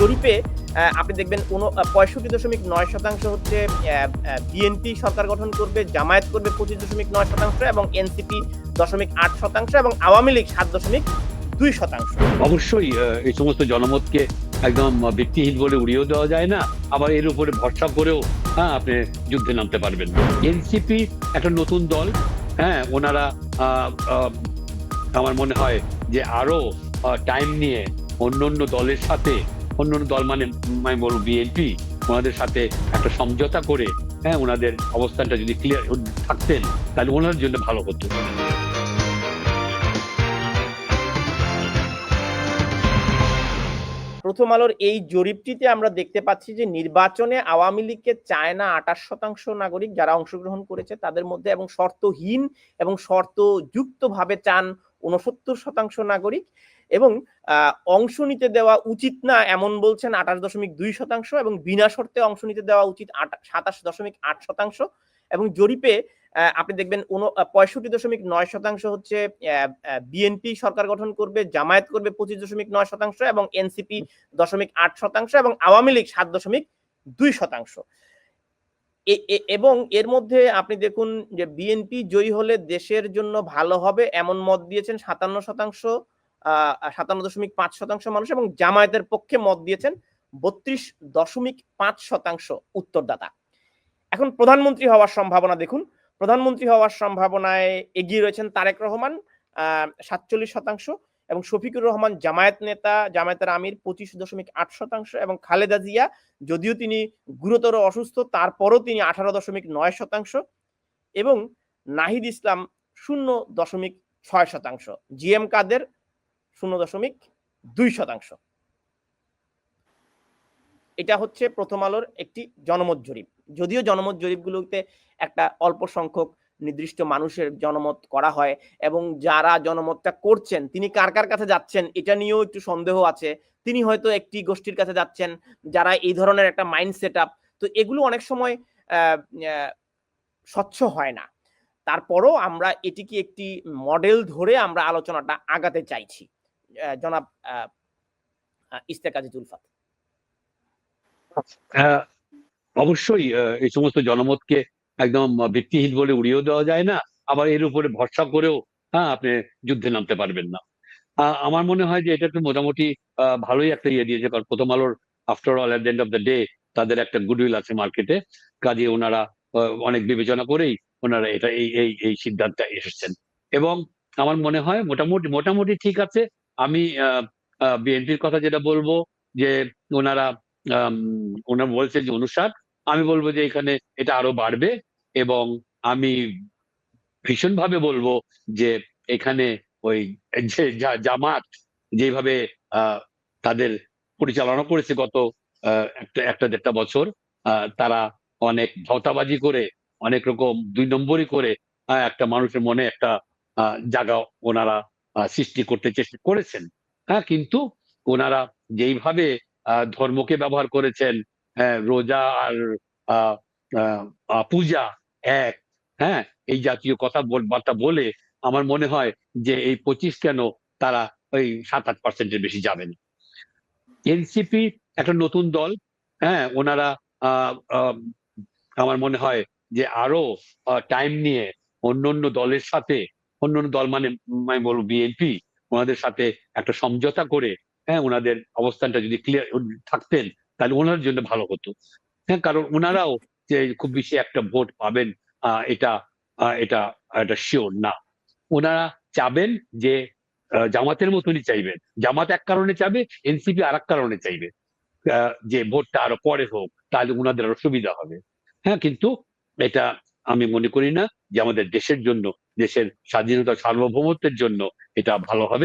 জরিপে আপনি দেখবেন পঁয়ষট্টি দশমিক নয় শতাংশ হচ্ছে বিএনপি সরকার গঠন করবে, জামায়াত করবে পঁচিশ দশমিক নয় শতাংশ এবং এনসিপি দশমিক আট শতাংশ এবং আওয়ামী লীগ সাত দশমিক দুই শতাংশ। অবশ্যই এই সমস্ত জনমতকে একদম ব্যক্তিহীন বলে উড়িয়েও দেওয়া যায় না, আবার এর উপরে ভরসা করেও হ্যাঁ আপনি যুদ্ধে নামতে পারবেন। এনসিপি একটা নতুন দল হ্যাঁ ওনারা আমার মনে হয় যে আরও টাইম নিয়ে অন্য অন্য দলের সাথে অন্য দল মানে আমি বলব বিএনপি ওনাদের সাথে একটা সমঝোতা করে হ্যাঁ ওনাদের অবস্থানটা যদি ক্লিয়ার থাকতেন, তাহলে ওনার জন্য ভালো হতো। প্রথম আলোর এই জরিপটিতে আমরা দেখতে পাচ্ছি যে নির্বাচনে আওয়ামী লীগকে চায় না আঠাশ শতাংশ নাগরিক যারা অংশগ্রহণ করেছে তাদের মধ্যে এবং শর্তহীন এবং শর্তযুক্ত ভাবে চান উনসত্তর শতাংশ নাগরিক। এবং অংশ নিতে দেওয়া উচিত না এমন বলছেন আঠাশ দশমিক দুই শতাংশ এবং বিনা শর্তে অংশ নিতে দেওয়া উচিত সাতাশ দশমিক আট শতাংশ এবং জরিপে আপনি দেখবেন পঁয়ষট্টি দশমিক নয় শতাংশ হচ্ছে বিএনপি সরকার গঠন করবে, জামায়াত করবে পঁচিশ দশমিক নয় শতাংশ এবং এনসিপি দশমিক আট শতাংশ এবং আওয়ামী লীগ সাত দশমিক দুই শতাংশ। এবং এর মধ্যে আপনি দেখুন যে বিএনপি জয়ী হলে দেশের জন্য ভালো হবে এমন মত দিয়েছেন সাতান্ন শতাংশ সাতান্ন দশমিক পাঁচ শতাংশ মানুষ এবং জামায়াতের পক্ষে মত দিয়েছেন বত্রিশ দশমিক পাঁচ শতাংশ উত্তরদাতা। এখন প্রধানমন্ত্রী হওয়ার সম্ভাবনা দেখুন। প্রধানমন্ত্রী হওয়ার সম্ভাবনায় এগিয়ে রয়েছেন তারেক রহমান সাতচল্লিশ শতাংশ এবং শফিকুর রহমান জামায়াত নেতা, জামায়াতের আমির পঁচিশ দশমিক আট শতাংশ এবং খালেদা জিয়া যদিও তিনি গুরুতর অসুস্থ, তারপরও তিনি আঠারো দশমিক নয় শতাংশ এবং নাহিদ ইসলাম শূন্য দশমিক ছয় শতাংশ। জি এম কাদের শূন্য দশমিক দুই শতাংশ। এটা হচ্ছে প্রথম আলোর একটি জনমত জরিপ। যদিও জনমত জরিপগুলোতে একটা অল্প সংখ্যক নির্দিষ্ট মানুষের জনমত করা হয় এবং যারা জনমতটা করছেন, তিনি কার কার কাছে যাচ্ছেন এটা নিয়েও একটু সন্দেহ আছে। তিনি হয়তো একটি গোষ্ঠীর কাছে যাচ্ছেন, যারা এই ধরনের একটা মাইন্ড সেট আপ তো এগুলো অনেক সময় স্বচ্ছ হয় না। তারপরও আমরা এটিকে একটি মডেল ধরে আমরা আলোচনাটা আগাতে চাইছি। জনাব আহ, আহ, ইস্তেক আজিজুল অবশ্যই এই সমস্ত জনমতকে একদম ভিত্তিহীন বলে উড়িয়েও দেওয়া যায় না। আবার এর উপরে ভরসা করেও হ্যাঁ আপনি যুদ্ধে নামতে পারবেন না। আমার মনে হয় যে এটা একটু মোটামুটি ভালোই একটা ইয়ে দিয়েছে কারণ প্রথম আলোর after all at end of the day তাদের একটা গুডউইল আছে মার্কেটে কাজে ওনারা অনেক বিবেচনা করেই ওনারা এটা এই এই এই সিদ্ধান্তে এসেছেন। এবং আমার মনে হয় মোটামুটি মোটামুটি ঠিক আছে। আমি বিএনপির কথা যেটা বলব, যে ওনারা ওনারা বলছেন যে অনুসার, আমি বলব যে এখানে এটা আরও বাড়বে এবং আমি ভীষণভাবে বলব যে এখানে ওই যে জামাত যেভাবে তাদের পরিচালনা করেছে গত একটা একটা দেড়টা বছর তারা অনেক ভাওতাবাজি করে, অনেক রকম দুই নম্বরই করে একটা মানুষের মনে একটা জায়গা ওনারা সৃষ্টি করতে চেষ্টা করেছেন। হ্যাঁ কিন্তু ওনারা যেইভাবে ধর্মকে ব্যবহার করেছেন হ্যাঁ, রোজা আর পূজা এক হ্যাঁ এই জাতীয় কথা বার্তা বলে আমার মনে হয় যে এই পঁচিশ কেন তারা ওই সাত আট পার্সেন্টের বেশি যাবেন। এনসিপি একটা নতুন দল হ্যাঁ ওনারা আমার মনে হয় যে আরও টাইম নিয়ে অন্য অন্য দলের সাথে অন্য অন্য দল মানে আমি বলব বিএনপি ওনাদের সাথে একটা সমঝোতা করে হ্যাঁ ওনাদের অবস্থানটা যদি ক্লিয়ার থাকতেন, তাহলে ওনার জন্য ভালো হতো। হ্যাঁ কারণ ওনারাও যে খুব বেশি একটা ভোট পাবেন এটা এটা এটা শিওর না। ওনারা চাবেন যে জামাতের মতনই চাইবেন। জামাত এক কারণে চাবে এনসিপি আর কারণে চাইবে। যে ভোটটা আরও পরে হোক, তাহলে ওনাদের আরও সুবিধা হবে। হ্যাঁ কিন্তু এটা আমি মনে করি না যে আমাদের দেশের জন্য দেশের স্বাধীনতা সার্বভৌমত্বের জন্য এটা ভালো হবে।